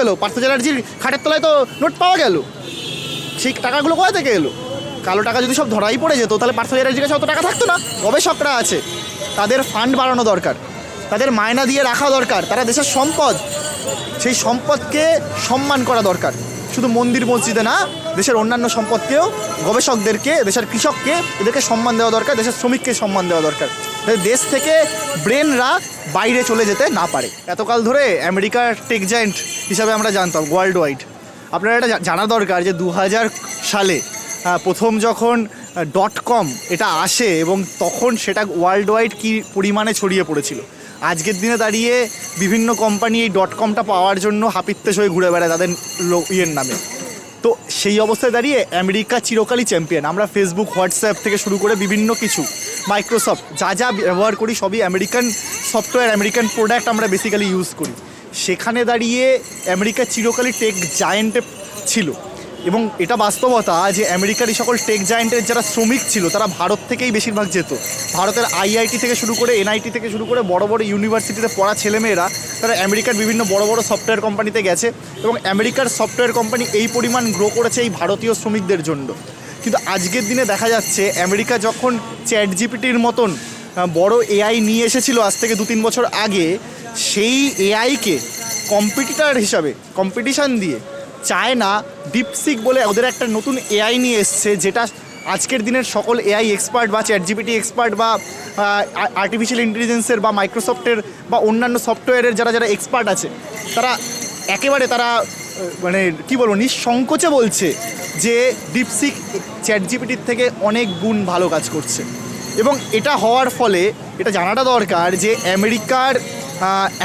এলো পার্থ চ্যাটার্জির খাটের তলায় তো নোট পাওয়া গেল। সেই টাকাগুলো কোথা থেকে এলো? কালো টাকা যদি সব ধরাই পড়ে যেত, তাহলে পার্থ চ্যাটার্জির কাছে অত টাকা থাকতো না? গবেষকরা আছে। তাদের ফান্ড বাড়ানো দরকার। তাদের মায়না দিয়ে রাখা দরকার। তারা দেশের সম্পদ। সেই সম্পদকে সম্মান করা দরকার। শুধু মন্দির মসজিদে না, দেশের অন্যান্য সম্পদকেও, গবেষকদেরকে, দেশের কৃষককে এদেরকে সম্মান দেওয়া দরকার, দেশের শ্রমিককে সম্মান দেওয়া দরকার। দেশ থেকে ব্রেনরা বাইরে চলে যেতে না পারে। এতকাল ধরে আমেরিকার টেক জায়েন্ট হিসাবে আমরা জানতাম ওয়ার্ল্ড ওয়াইড আপনারা এটা জানা দরকার যে দু হাজার সালে প্রথম যখন ডট কম এটা আসে এবং তখন সেটা ওয়ার্ল্ড ওয়াইড কী পরিমাণে ছড়িয়ে পড়েছিল। আজকের দিনে দাঁড়িয়ে বিভিন্ন কোম্পানি এই ডট কমটা পাওয়ার জন্য হাপিত্তেশ হয়ে ঘুরে বেড়ায় তাদের ইয়ের নামে। তো সেই অবস্থায় দাঁড়িয়ে আমেরিকা চিরকালই চ্যাম্পিয়ন আমরা ফেসবুক হোয়াটসঅ্যাপ থেকে শুরু করে বিভিন্ন কিছু মাইক্রোসফট যা যা ব্যবহার করি সবই আমেরিকান সফটওয়্যার আমেরিকান প্রোডাক্ট আমরা বেসিক্যালি ইউজ করি। সেখানে দাঁড়িয়ে আমেরিকা চিরকালই টেক জায়েন্টে ছিল। এবং এটা বাস্তবতা যে আমেরিকার এই সকল টেক জায়েন্টের যারা শ্রমিক ছিল, তারা ভারত থেকেই বেশিরভাগ যেত। ভারতের আইআইটি থেকে শুরু করে এনআইটি থেকে শুরু করে বড় বড় ইউনিভার্সিটিতে পড়া ছেলেমেয়েরা, তারা আমেরিকার বিভিন্ন বড় বড় সফটওয়্যার কোম্পানিতে গেছে এবং আমেরিকার সফটওয়্যার কোম্পানি এই পরিমাণ গ্রো করেছে এই ভারতীয় শ্রমিকদের জন্য। কিন্তু আজকের দিনে দেখা যাচ্ছে, আমেরিকা যখন চ্যাট জিপিটির মতন বড় এআই নিয়ে এসেছিল আজ থেকে দু তিন বছর আগে, সেই এআইকে কম্পিটিটার হিসাবে কম্পিটিশান দিয়ে চায়না ডিপসিক বলে ওদের একটা নতুন এআই নিয়ে এসছে, যেটা আজকের দিনের সকল এআই এক্সপার্ট বা চ্যাট জিপিটি এক্সপার্ট বা আর্টিফিশিয়াল ইন্টেলিজেন্সের বা মাইক্রোসফটের বা অন্যান্য সফটওয়্যারের যারা যারা এক্সপার্ট আছে, তারা একেবারে তারা মানে কি বলব, নিঃসংকোচে বলছে যে ডিপসিক চ্যাট জিপিটির থেকে অনেক গুণ ভালো কাজ করছে। এবং এটা হওয়ার ফলে, এটা জানাটা দরকার যে আমেরিকার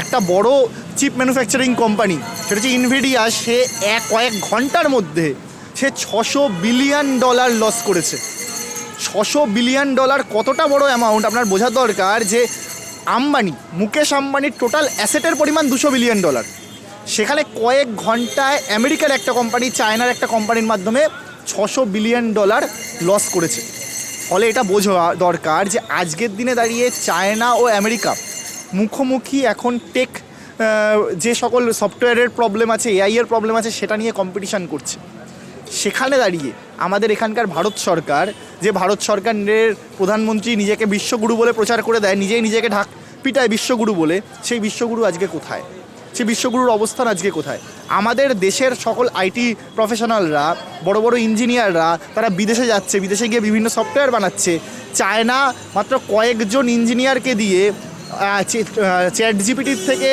একটা বড় চিপ ম্যানুফ্যাকচারিং কোম্পানি। সেটা হচ্ছে ইনভিডিয়া সে এক, কয়েক ঘণ্টার মধ্যে সে ছশো বিলিয়ন ডলার লস করেছে। ছশো বিলিয়ন ডলার কতটা বড় অ্যামাউন্ট আপনার বোঝার দরকার যে আম্বানি, মুকেশ আম্বানির টোটাল অ্যাসেটের পরিমাণ দুশো বিলিয়ন ডলার। সেখানে কয়েক ঘন্টায় আমেরিকার একটা কোম্পানি চায়নার একটা কোম্পানির মাধ্যমে ছশো বিলিয়ন ডলার লস করেছে। ফলে এটা বোঝা দরকার যে আজকের দিনে দাঁড়িয়ে চায়না ও আমেরিকা মুখোমুখি এখন টেক যে সকল সফটওয়্যারের প্রবলেম আছে এআই এর প্রবলেম আছে, সেটা নিয়ে কম্পিটিশান করছে। সেখানে দাঁড়িয়ে আমাদের এখানকার ভারত সরকার, যে ভারত সরকারের প্রধানমন্ত্রী নিজেকে বিশ্বগুরু বলে প্রচার করে দেয়, নিজেই নিজেকে ঢাক পিটায় বিশ্বগুরু বলে, সেই বিশ্বগুরু আজকে কোথায়? সেই বিশ্বগুরুর অবস্থান আজকে কোথায়? আমাদের দেশের সকল আইটি প্রফেশনালরা বড় বড় ইঞ্জিনিয়াররা তারা বিদেশে যাচ্ছে, বিদেশে গিয়ে বিভিন্ন সফটওয়্যার বানাচ্ছে। চায়না মাত্র কয়েকজন ইঞ্জিনিয়ারকে দিয়ে চ্যাট জিপিটির থেকে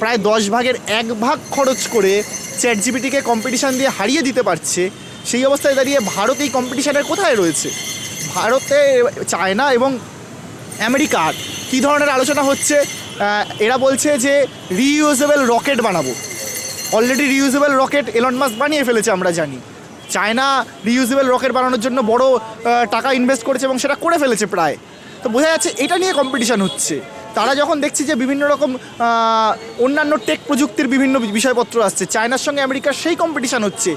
প্রায় দশ ভাগের এক ভাগ খরচ করে চ্যাট জিপিটিকে কম্পিটিশান দিয়ে হারিয়ে দিতে পারছে। সেই অবস্থায় দাঁড়িয়ে ভারত এই কম্পিটিশানের কোথায় রয়েছে? ভারতে চায়না এবং আমেরিকার কী ধরনের আলোচনা হচ্ছে? এরা বলছে যে রিইউজেবল রকেট বানাবো। Already reusable rocket Elon Musk বানিয়ে ফেলেছে, আমরা জানি। চায়না রিইউজেবল রকেট বানানোর জন্য বড় টাকা ইনভেস্ট করেছে এবং সেটা করে ফেলেছে প্রায়। তো বোঝা যাচ্ছে এটা নিয়ে কম্পিটিশান হচ্ছে। তারা যখন দেখছে যে বিভিন্ন রকম অন্যান্য টেক প্রযুক্তির বিভিন্ন বিষয়পত্র আসছে, চায়নার সঙ্গে আমেরিকার সেই কম্পিটিশান হচ্ছে।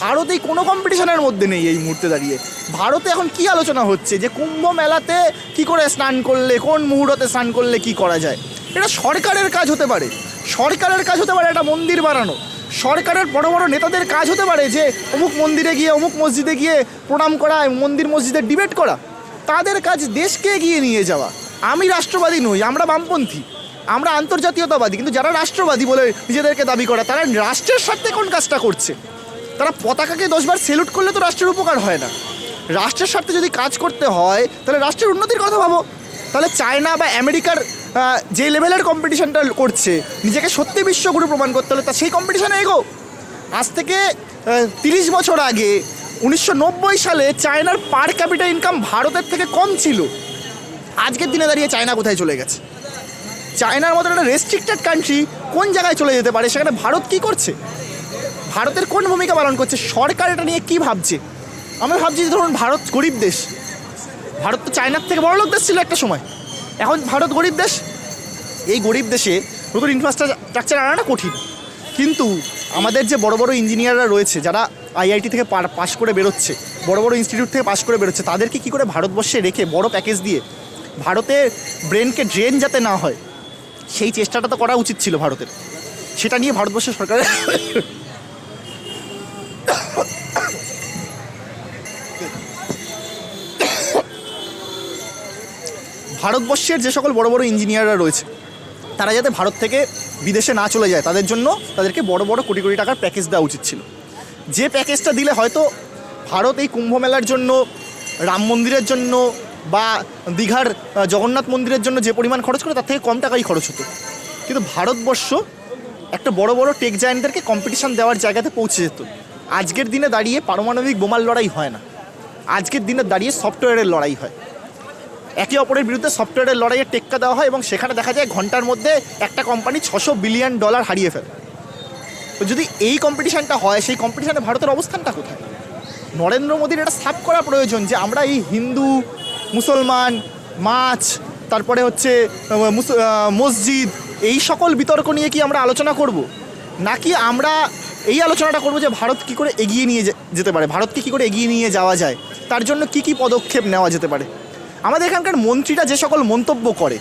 ভারত এই কোনো কম্পিটিশানের মধ্যে নেই এই মুহূর্তে দাঁড়িয়ে। ভারতে এখন কি আলোচনা হচ্ছে? যে কুম্ভ মেলাতে কি করে স্নান করলে, কোন মুহূর্তে স্নান করলে কি করা যায়? এটা সরকারের কাজ হতে পারে। সরকারের কাজ হতে পারে একটা মন্দির বানানো। সরকারের বড় বড় নেতাদের কাজ হতে পারে যে অমুক মন্দিরে গিয়ে, অমুক মসজিদে গিয়ে প্রণাম করা, মন্দির মসজিদে ডিবেট করা। তাদের কাজ দেশকে এগিয়ে নিয়ে যাওয়া। আমি রাষ্ট্রবাদী নই, আমরা বামপন্থী। আমরা আন্তর্জাতীয়তাবাদী, কিন্তু যারা রাষ্ট্রবাদী বলে নিজেদেরকে দাবি করা, তারা রাষ্ট্রের স্বার্থে কোন কাজটা করছে? তারা পতাকাকে দশবার সেলুট করলে তো রাষ্ট্রের উপকার হয় না। রাষ্ট্রের স্বার্থে যদি কাজ করতে হয়, তাহলে রাষ্ট্রের উন্নতির কথা ভাবো। তাহলে চায়না বা আমেরিকার যে লেভেলের কম্পিটিশনটা করছে, নিজেকে সত্যি বিশ্বগুরু প্রমাণ করতে হলে তা সেই কম্পিটিশনে এগো। আজ থেকে তিরিশ বছর আগে উনিশশো নব্বই সালে চায়নার পার ক্যাপিটাল ইনকাম ভারতের থেকে কম ছিল। আজকের দিনে দাঁড়িয়ে চায়না কোথায় চলে গেছে? চায়নার মতো একটা রেস্ট্রিক্টেড কান্ট্রি কোন জায়গায় চলে যেতে পারে? সেখানে ভারত কি করছে? ভারতের কোন ভূমিকা পালন করছে? সরকার এটা নিয়ে কি ভাবছে? আমি ভাবছি যে ধরুন ভারত গরিব দেশ। ভারত তো চায়নার থেকে বড় লোক দেশ ছিল একটা সময়। এখন ভারত গরিব দেশ। এই গরিব দেশে নতুন ইনফ্রাস্ট্রাকচার আনাটা কঠিন। কিন্তু আমাদের যে বড় বড় ইঞ্জিনিয়াররা রয়েছে, যারা আইআইটি থেকে পাশ করে বেরোচ্ছে, বড় বড় ইনস্টিটিউট থেকে পাশ করে বেরোচ্ছে, তাদেরকে কী করে ভারতবর্ষে রেখে বড় প্যাকেজ দিয়ে ভারতে ব্রেনকে ড্রেন যাতে না হয়, সেই চেষ্টাটা তো করা উচিত ছিল ভারতের। সেটা নিয়ে ভারতবর্ষের সরকারের ভারতবর্ষের যে সকল বড় বড় ইঞ্জিনিয়াররা রয়েছে, তারা যাতে ভারত থেকে বিদেশে না চলে যায়, তাদের জন্য তাদেরকে বড় বড় কোটি কোটি টাকার প্যাকেজ দেওয়া উচিত ছিল। যে প্যাকেজটা দিলে হয়তো ভারত এই কুম্ভ মেলার জন্য, রাম মন্দিরের জন্য বা দীঘার জগন্নাথ মন্দিরের জন্য যে পরিমাণ খরচ করে তার থেকে কম টাকাই খরচ হতো। কিন্তু ভারতবর্ষ একটা বড় বড় টেক জায়েন্টদেরকে কম্পিটিশন দেওয়ার জায়গাতে পৌঁছে যেত। আজকের দিনে দাঁড়িয়ে পারমাণবিক বোমার লড়াই হয় না। আজকের দিনে দাঁড়িয়ে সফটওয়্যারের লড়াই হয়। একে অপরের বিরুদ্ধে সফটওয়্যারের লড়াইয়ে টেক্কা দেওয়া হয় এবং সেখানে দেখা যায় ঘণ্টার মধ্যে একটা কোম্পানি ছশো বিলিয়ন ডলার হারিয়ে ফেলে। যদি এই কম্পিটিশানটা হয়, সেই কম্পিটিশানে ভারতের অবস্থানটা কোথায়? নরেন্দ্র মোদীর এটা সাফ করা প্রয়োজন যে আমরা এই হিন্দু, মুসলমান, মাছ, তারপরে হচ্ছে মসজিদ, এই সকল বিতর্ক নিয়ে কি আমরা আলোচনা করব? নাকি আমরা এই আলোচনাটা করব যে ভারত কি করে এগিয়ে নিয়ে যেতে পারে? ভারতকে কি করে এগিয়ে নিয়ে যাওয়া যায়? তার জন্য কি কি পদক্ষেপ নেওয়া যেতে পারে? আমাদের এখানকার মন্ত্রীরা যে সকল মন্তব্য করে,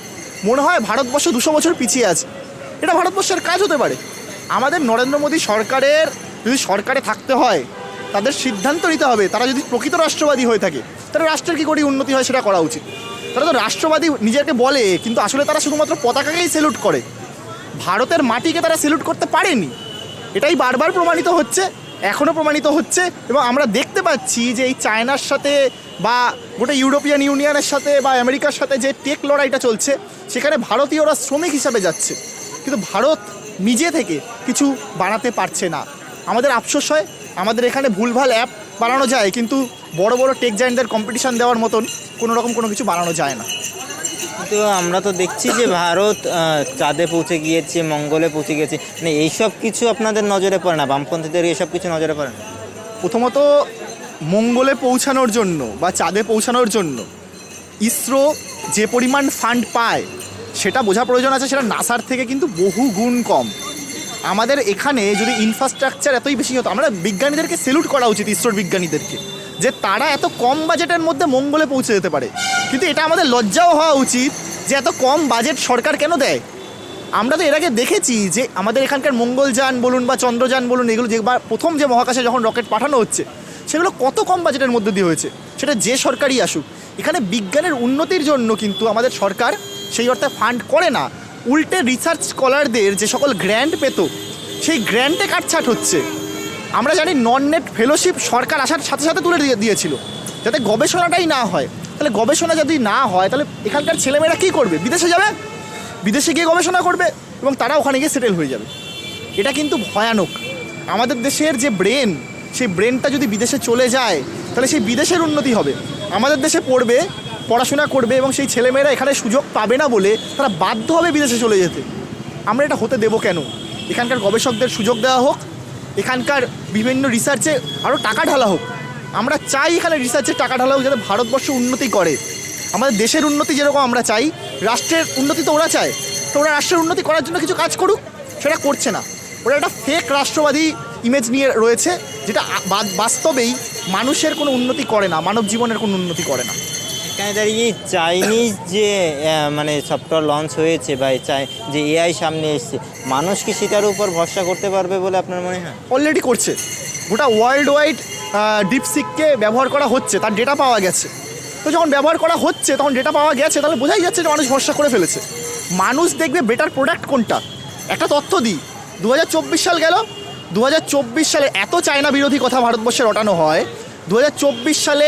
মনে হয় ভারতবর্ষ দুশো বছর পিছিয়ে আছে। এটা ভারতবর্ষের কাজ হতে পারে। আমাদের নরেন্দ্র মোদী সরকারের, যদি সরকারে থাকতে হয়, তাদের সিদ্ধান্ত নিতে হবে, তারা যদি প্রকৃত রাষ্ট্রবাদী হয়ে থাকে, তাহলে রাষ্ট্রের কী করে উন্নতি হয় সেটা করা উচিত। তারা তো রাষ্ট্রবাদী নিজেকে বলে, কিন্তু আসলে তারা শুধুমাত্র পতাকাকেই সেলুট করে। ভারতের মাটিকে তারা সেলুট করতে পারেনি। এটাই বারবার প্রমাণিত হচ্ছে এখনও প্রমাণিত হচ্ছে, এবং আমরা দেখতে পাচ্ছি যে এই চায়নার সাথে বা গোটা ইউরোপিয়ান ইউনিয়নের সাথে বা আমেরিকার সাথে যে টেক লড়াইটা চলছে, সেখানে ভারতীয়রা শ্রমিক হিসাবে যাচ্ছে। কিন্তু ভারত নিজে থেকে কিছু বানাতে পারছে না। আমাদের আফসোস হয় আমাদের এখানে ভুলভাল অ্যাপ বানানো যায় কিন্তু বড় বড় টেক জায়েন্টদের কম্পিটিশন দেওয়ার মতন কোনো রকম কোনো কিছু বানানো যায় না। কিন্তু আমরা তো দেখছি যে ভারত চাঁদে পৌঁছে গিয়েছে মঙ্গলে পৌঁছে গিয়েছে। মানে এইসব কিছু আপনাদের নজরে পড়ে না? বামপন্থীদের এইসব কিছু নজরে পড়ে না? প্রথমত মঙ্গলে পৌঁছানোর জন্য বা চাঁদে পৌঁছানোর জন্য ইসরো যে পরিমাণ ফান্ড পায় সেটা বোঝা প্রয়োজন আছে, সেটা নাসার থেকে কিন্তু বহু গুণ কম। আমাদের এখানে যদি ইনফ্রাস্ট্রাকচার এতই বেশি হতো, আমরা বিজ্ঞানীদেরকে সেলুট করা উচিত ইসরোর বিজ্ঞানীদেরকে, যে তারা এত কম বাজেটের মধ্যে মঙ্গলে পৌঁছে যেতে পারে। কিন্তু এটা আমাদের লজ্জাও হওয়া উচিত যে এত কম বাজেট সরকার কেন দেয়? আমরা তো এর আগে দেখেছি যে আমাদের এখানকার মঙ্গলযান বলুন বা চন্দ্রযান বলুন, এগুলো যে প্রথম যে মহাকাশে যখন রকেট পাঠানো হচ্ছে, সেগুলো কত কম বাজেটের মধ্যে দিয়ে হয়েছে? সেটা যে সরকারই আসুক। এখানে বিজ্ঞানের উন্নতির জন্য কিন্তু আমাদের সরকার সেই অর্থে ফান্ড করে না। উল্টে রিসার্চ স্কলারদের যে সকল গ্র্যান্ট পেত, সেই গ্র্যান্টে কাটছাট হচ্ছে। আমরা জানি নন নেট ফেলোশিপ সরকার আসার সাথে সাথে তুলে দিয়ে, দিয়েছিল। যাতে গবেষণাটাই না হয়। তাহলে গবেষণা যদি না হয়, তাহলে এখানকার ছেলেমেয়েরা কী করবে? বিদেশে যাবে? বিদেশে গিয়ে গবেষণা করবে এবং তারা ওখানে গিয়ে সেটেল হয়ে যাবে। এটা কিন্তু ভয়ানক। আমাদের দেশের যে ব্রেন সেই ব্রেনটা যদি বিদেশে চলে যায়, তাহলে সেই বিদেশের উন্নতি হবে। আমাদের দেশে পড়বে পড়াশোনা করবে এবং সেই ছেলেমেয়েরা এখানে সুযোগ পাবে না বলে তারা বাধ্য হবে বিদেশে চলে যেতে। আমরা এটা হতে দেবো কেন? এখানকার গবেষকদের সুযোগ দেওয়া হোক, এখানকার বিভিন্ন রিসার্চে আরও টাকা ঢালা হোক। আমরা চাই এখানে রিসার্চের টাকা ঢালা হোক যাতে ভারতবর্ষ উন্নতি করে। আমাদের দেশের উন্নতি যেরকম আমরা চাই, রাষ্ট্রের উন্নতি তো ওরা চায়, তো ওরা রাষ্ট্রের উন্নতি করার জন্য কিছু কাজ করুক, সেটা করছে না। ওরা একটা ফেক রাষ্ট্রবাদী ইমেজ নিয়ে রয়েছে, যেটা বাস্তবেই মানুষের কোনো উন্নতি করে না, মানব জীবনের কোনো উন্নতি করে না। এখানে দাঁড়িয়ে চাইনিজ যে মানে সফটওয়্যার লঞ্চ হয়েছে বা চাই যে এআই সামনে এসছে, মানুষ কি সেটার উপর ভরসা করতে পারবে বলে আপনার মনে হয়? অলরেডি করছে। গোটা ওয়ার্ল্ড ওয়াইড ডিপসিককে ব্যবহার করা হচ্ছে, তার ডেটা পাওয়া গেছে। তো যখন ব্যবহার করা হচ্ছে, তখন ডেটা পাওয়া গেছে, তাহলে বোঝাই যাচ্ছে যে মানুষ ভরসা করে ফেলেছে। মানুষ দেখবে বেটার প্রোডাক্ট কোনটা? একটা তথ্য দিই। দু হাজার চব্বিশ সাল গেল। দু হাজার চব্বিশ সালে এত চায়না বিরোধী কথা ভারতবর্ষে রটানো হয় দু হাজার চব্বিশ সালে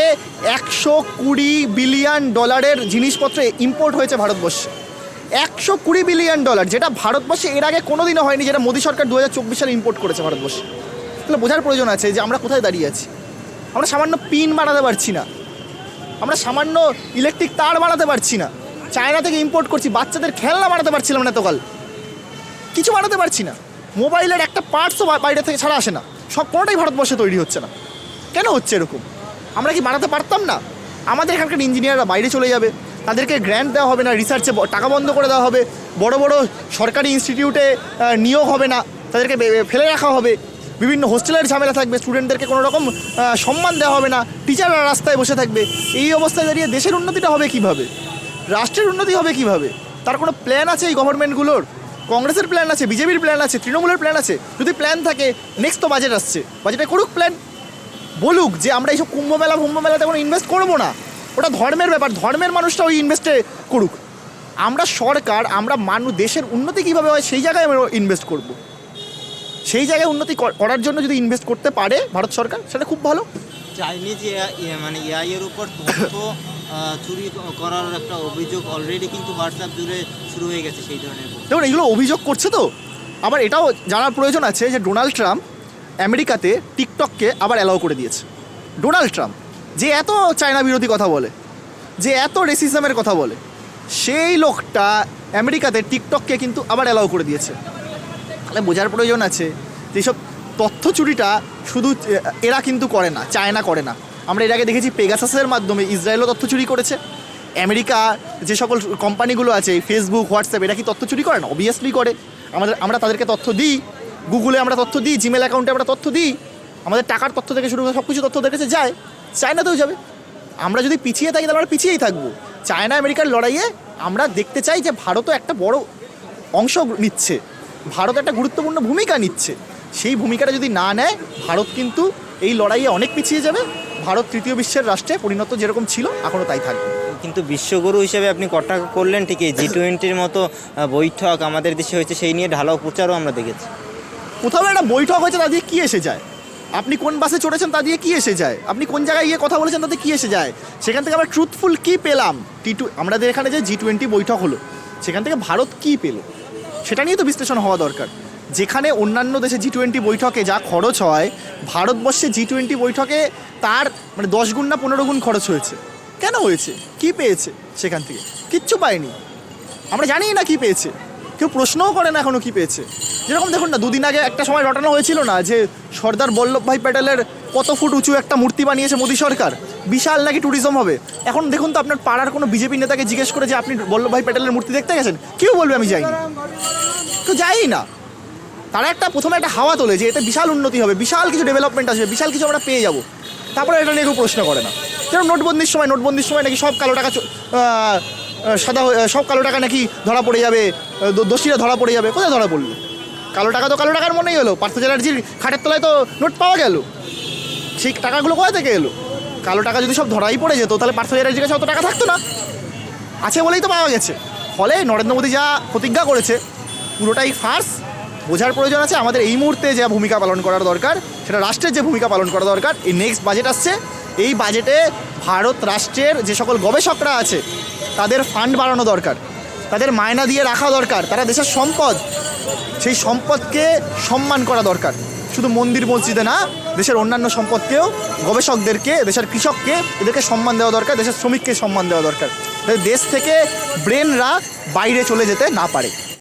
একশো কুড়ি বিলিয়ন ডলারের জিনিসপত্র ইম্পোর্ট হয়েছে ভারতবর্ষে। একশো কুড়ি বিলিয়ন ডলার, যেটা ভারতবর্ষে এর আগে কোনোদিনও হয়নি, যেটা মোদী সরকার দু হাজার চব্বিশ সালে ইম্পোর্ট করেছে ভারতবর্ষে। তাহলে বোঝার প্রয়োজন আছে যে আমরা কোথায় দাঁড়িয়ে আছি। আমরা সামান্য পিন বানাতে পারছি না। আমরা সামান্য ইলেকট্রিক তার বানাতে পারছি না। চায়না থেকে ইম্পোর্ট করছি, বাচ্চাদের খেলনা বানাতে পারছিলাম না এতকাল। কিছু বানাতে পারছি না। মোবাইলের একটা পার্টসও বাইরে থেকে ছাড়া আসে না। সব কোনোটাই ভারতবর্ষে তৈরি হচ্ছে না। কেন হচ্ছে এরকম? আমরা কি বানাতে পারতাম না? আমাদের এখানকার ইঞ্জিনিয়াররা বাইরে চলে যাবে। তাদেরকে গ্র্যান্ট দেওয়া হবে না রিসার্চে টাকা বন্ধ করে দেওয়া হবে। বড় বড় সরকারি ইনস্টিটিউটে নিয়োগ হবে না। তাদেরকে ফেলে রাখা হবে। বিভিন্ন হোস্টেলের ঝামেলা থাকবে। স্টুডেন্টদেরকে কোনো রকম সম্মান দেওয়া হবে না। টিচাররা রাস্তায় বসে থাকবে। এই অবস্থায় দাঁড়িয়ে দেশের উন্নতিটা হবে কীভাবে? রাষ্ট্রের উন্নতি হবে কীভাবে? তার কোনো প্ল্যান আছে এই গভর্নমেন্টগুলোর কংগ্রেসের প্ল্যান আছে, বিজেপির প্ল্যান আছে, তৃণমূলের প্ল্যান আছে। যদি প্ল্যান থাকে নেক্সট তো বাজেট আসছে। বাজেটে করুক প্ল্যান বলুক যে আমরা এইসব কুম্ভ মেলা কুম্ভ মেলাতে কোনো ইনভেস্ট করব না। ওটা ধর্মের ব্যাপার ধর্মের মানুষটা ওই ইনভেস্টে করুক। আমরা সরকার আমরা মানুষ দেশের উন্নতি কীভাবে হয় সেই জায়গায় আমরা ইনভেস্ট করব। সেই জায়গায় উন্নতি করার জন্য যদি ইনভেস্ট করতে পারে ভারত সরকার সেটা খুব ভালো। চাইনিজ মানে এআই এর উপর তথ্য চুরি করার একটা অভিযোগ অলরেডি কিন্তু হোয়াটসঅ্যাপ জুড়ে শুরু হয়ে গেছে সেই ধরনের। দেখুন এগুলো অভিযোগ করছে তো। আবার এটাও জানার প্রয়োজন আছে যে ডোনাল্ড ট্রাম্প আমেরিকাতে টিকটককে আবার অ্যালাউ করে দিয়েছে। ডোনাল্ড ট্রাম্প যে এত চায়না বিরোধী কথা বলে, যে এত রেসিজমের কথা বলে, সেই লোকটা আমেরিকাতে টিকটককে কিন্তু আবার অ্যালাউ করে দিয়েছে। তাহলে বোঝার প্রয়োজন আছে যে সব তথ্য চুরিটা শুধু এরা কিন্তু করে না চায়না করে না। আমরা এর আগে দেখেছি পেগাসাসের মাধ্যমে ইসরায়েলও তথ্য চুরি করেছে। আমেরিকা যে সকল কোম্পানিগুলো আছে ফেসবুক হোয়াটসঅ্যাপ এরা কি তথ্য চুরি করে না? অবভিয়াসলি করে। আমাদের, আমরা তাদেরকে তথ্য দিই গুগলে আমরা তথ্য দিই জিমেল অ্যাকাউন্টে আমরা তথ্য দিই, আমাদের টাকার তথ্য থেকে শুরু করে সব কিছু তথ্য ওদের কাছে যায় চায়নাতেও যাবে। আমরা যদি পিছিয়ে থাকি তাহলে আমরা পিছিয়েই থাকব। চায়না আমেরিকার লড়াইয়ে আমরা দেখতে চাই যে ভারতও একটা বড় অংশ নিচ্ছে, ভারত একটা গুরুত্বপূর্ণ ভূমিকা নিচ্ছে। সেই ভূমিকাটা যদি না নেয়, ভারত কিন্তু এই লড়াইয়ে অনেক পিছিয়ে যাবে। ভারত তৃতীয় বিশ্বের রাষ্ট্রে পরিণত যেরকম ছিল এখনও তাই থাকবে। কিন্তু বিশ্বগুরু হিসেবে আপনি কটাক্ষ করলেন ঠিকই জি টোয়েন্টির মতো বৈঠক আমাদের দেশে হয়েছে, সেই নিয়ে ঢালাও প্রচারও আমরা দেখেছি। কোথাও একটা বৈঠক হয়েছে, তা দিয়ে কী এসে যায়? আপনি কোন বাসে চড়েছেন, তা দিয়ে কী এসে যায়? আপনি কোন জায়গায় গিয়ে কথা বলেছেন তাতে কী এসে যায়? সেখান থেকে আমরা ট্রুথফুল কী পেলাম? টি টু আমাদের এখানে যে জি টোয়েন্টি বৈঠক হলো, সেখান থেকে ভারত কী পেল? সেটা নিয়ে তো বিশ্লেষণ হওয়া দরকার। যেখানে অন্যান্য দেশে জি টোয়েন্টি বৈঠকে যা খরচ হয়, ভারতবর্ষে জি টোয়েন্টি বৈঠকে তার মানে দশ গুণ না পনেরো গুণ খরচ হয়েছে। কেন হয়েছে? কি পেয়েছে সেখান থেকে? কিচ্ছু পায়নি। আমরা জানি না কি পেয়েছে। কেউ প্রশ্নও করে না এখনও কি পেয়েছে। যেরকম দেখুন না, দুদিন আগে একটা সময় রটানো হয়েছিল না যে সর্দার বল্লভভাই প্যাটেলের কত ফুট উঁচু একটা মূর্তি বানিয়েছে মোদী সরকার? বিশাল নাকি ট্যুরিজম হবে? এখন দেখুন তো আপনার পাড়ার কোনো বিজেপি নেতাকে জিজ্ঞেস করে যে আপনি বল্লভভাই প্যাটেলের মূর্তি দেখতে গেছেন? কেউ বলবে আমি যাইনি। তো যাই না। তারা একটা প্রথমে একটা হাওয়া তোলে যে এটা বিশাল উন্নতি হবে, বিশাল কিছু ডেভেলপমেন্ট আসবে, বিশাল কিছু আমরা পেয়ে যাব। তারপরে এটা নিয়ে কেউ প্রশ্ন করে না। যেরকম নোটবন্দির সময় নোটবন্দির সময় নাকি সব কালো টাকা সাদা সব কালো টাকা নাকি ধরা পড়ে যাবে দোষীরা ধরা পড়ে যাবে, কোথায় ধরা পড়ল? কালো টাকা তো কালো টাকার মনেই হলো। পার্থ চ্যাটার্জির খাটের তলায় তো নোট পাওয়া গেল। সেই টাকাগুলো কোথা থেকে এলো? কালো টাকা যদি সব ধরাই পড়ে যেত, তাহলে পার্থ চ্যাটার্জির কাছে অত টাকা থাকতো না। আছে বলেই তো পাওয়া গেছে। ফলে নরেন্দ্র মোদী যা প্রতিজ্ঞা করেছে, পুরোটাই ফার্স। বোঝার প্রয়োজন আছে, আমাদের এই মুহূর্তে যা ভূমিকা পালন করার দরকার, সেটা রাষ্ট্রের যে ভূমিকা পালন করা দরকার, এই নেক্সট বাজেট আসছে। এই বাজেটে ভারত রাষ্ট্রের যে সকল গবেষকরা আছে, তাদের ফান্ড বাড়ানো দরকার। তাদের মায়না দিয়ে রাখা দরকার। তারা দেশের সম্পদ সেই সম্পদকে সম্মান করা দরকার। শুধু মন্দির মসজিদে না, দেশের অন্যান্য সম্পদকেও গবেষকদেরকে, দেশের কৃষককে এদেরকে সম্মান দেওয়া দরকার, দেশের শ্রমিককে সম্মান দেওয়া দরকার। দেশ থেকে ব্রেনরা বাইরে চলে যেতে না পারে।